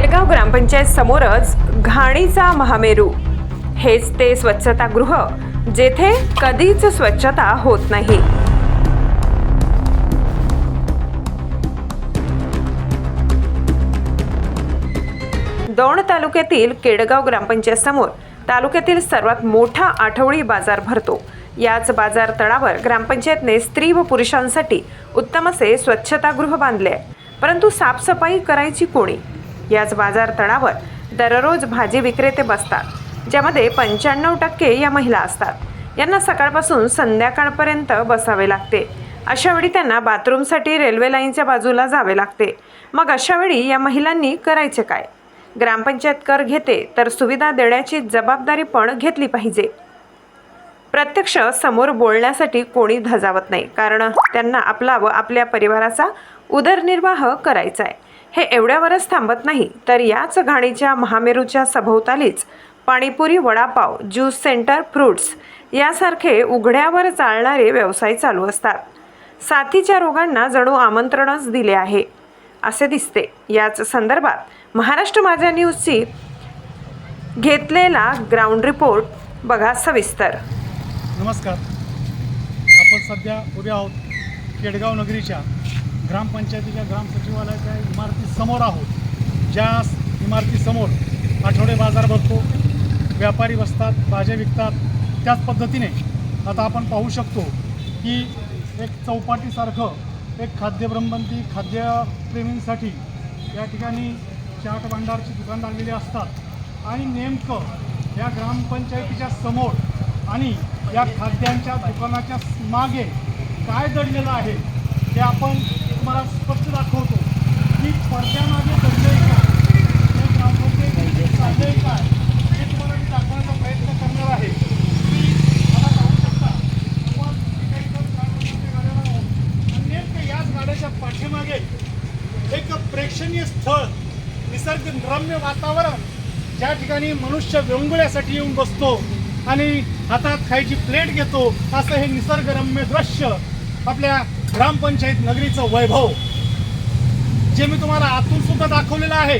केडगाव ग्रामपंचायत समोरच घाणीचा महामेरू. हेच ते स्वच्छतागृह जेथे कधीच स्वच्छता होत नाही. दौंड तालुक्यातील केडगाव ग्रामपंचायत समोर तालुक्यातील सर्वात मोठा आठवडी बाजार भरतो. याच बाजार तळावर ग्रामपंचायतने स्त्री व पुरुषांसाठी उत्तम असे स्वच्छतागृह बांधले आहे. परंतु साफसफाई करायची कोणी? याच बाजार तळावर दररोज भाजी विक्रेते बसतात ज्यामध्ये पंच्याण्णव टक्के या महिला असतात. यांना सकाळपासून संध्याकाळपर्यंत बसावे लागते. अशावेळी त्यांना बाथरूमसाठी रेल्वे लाईनच्या बाजूला जावे लागते. मग अशावेळी या महिलांनी करायचे काय? ग्रामपंचायत कर घेते तर सुविधा देण्याची जबाबदारी पण घेतली पाहिजे. प्रत्यक्ष समोर बोलण्यासाठी कोणी धजावत नाही. कारण त्यांना आपला व आपल्या परिवाराचा उदरनिर्वाह करायचा आहे. हे एवढ्यावरच थांबत नाही. तर याच घाणीच्या महामेरूच्या सभोवतालीच panipuri vada pav juice centre fruits यासारखे उघड्यावर चालणारे व्यवसाय चालू असतात. साथीच्या रोगांना जणू आमंत्रणच दिले आहे. असे दिसते. याच संदर्भात महाराष्ट्र माझ्या न्यूजची घेतलेला ग्राउंड रिपोर्ट बघा सविस्तर. नमस्कार. आपण सध्या उभे आहोत केडगाव नगरीच्या ग्रामपंचायतीच्या ग्रामसचिवालयाच्या इमारतीसमोर आहोत. ज्या इमारतीसमोर आठवडे बाजार भरतो व्यापारी बसतात भाज्या विकतात त्याच पद्धतीने आता आपण पाहू शकतो की एक चौपाटीसारखं एक खाद्यब्रह्मंती खाद्यप्रेमींसाठी या ठिकाणी चाट भांडारची दुकान लागलेली असतात. आणि नेमकं या ग्रामपंचायतीच्या समोर आणि या खाद्यांच्या दुकानाच्या मागे काय दडलेलं आहे ते आपण तुम्हाला स्पष्ट दाखवतो. की पडद्यामागे दडले काय? हे ग्रामपंचायतीचे काय? हे तुम्हाला मी दाखवण्याचा प्रयत्न करणार आहे. तुम्ही आता पाहू शकता. आपण एका इथं ग्रामपंचायतीच्या गाड्यावर नेमकं याच गाड्याच्या पाठीमागे एक प्रेक्षणीय स्थळ निसर्गरम्य वातावरण ज्या ठिकाणी मनुष्य वेंगुळ्यासाठी येऊन बसतो. आणि हातात खायची प्लेट घेतो असं हे निसर्गरम्य दृश्य आपल्या ग्रामपंचायत नगरीचं वैभव. जे मी तुम्हाला आतून सुद्धा दाखवलेलं आहे.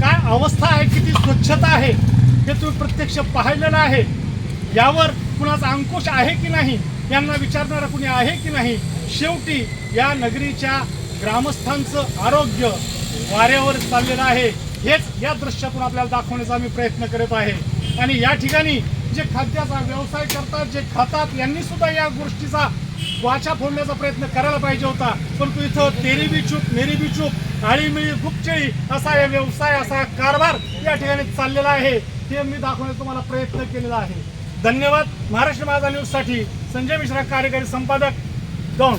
काय अवस्था आहे किती स्वच्छता आहे हे तुम्ही प्रत्यक्ष पाहिलेलं आहे. यावर कुणाचा अंकुश आहे की नाही यांना विचारणारं कुणी आहे की नाही शेवटी या नगरीच्या ग्रामस्थांचं आरोग्य वाऱ्यावर चाललेलं आहे. हेच या दृश्यातून आपल्याला दाखवण्याचा मी प्रयत्न करत आहे. आणि या ठिकाणी जे खाद्याचा व्यवसाय करतात जे खातात यांनी सुद्धा या गोष्टीचा वाचा फोडण्याचा प्रयत्न करायला पाहिजे होता. परंतु इथं तेरी बी चूप मेरी बी चूप आळीमिळी गुपचेळी असा या व्यवसाय असा कारभार या ठिकाणी चाललेला आहे. हे मी दाखवण्याचा तुम्हाला प्रयत्न केलेला आहे. धन्यवाद. महाराष्ट्र माझा न्यूजसाठी संजय मिश्रा कार्यकारी संपादक दोन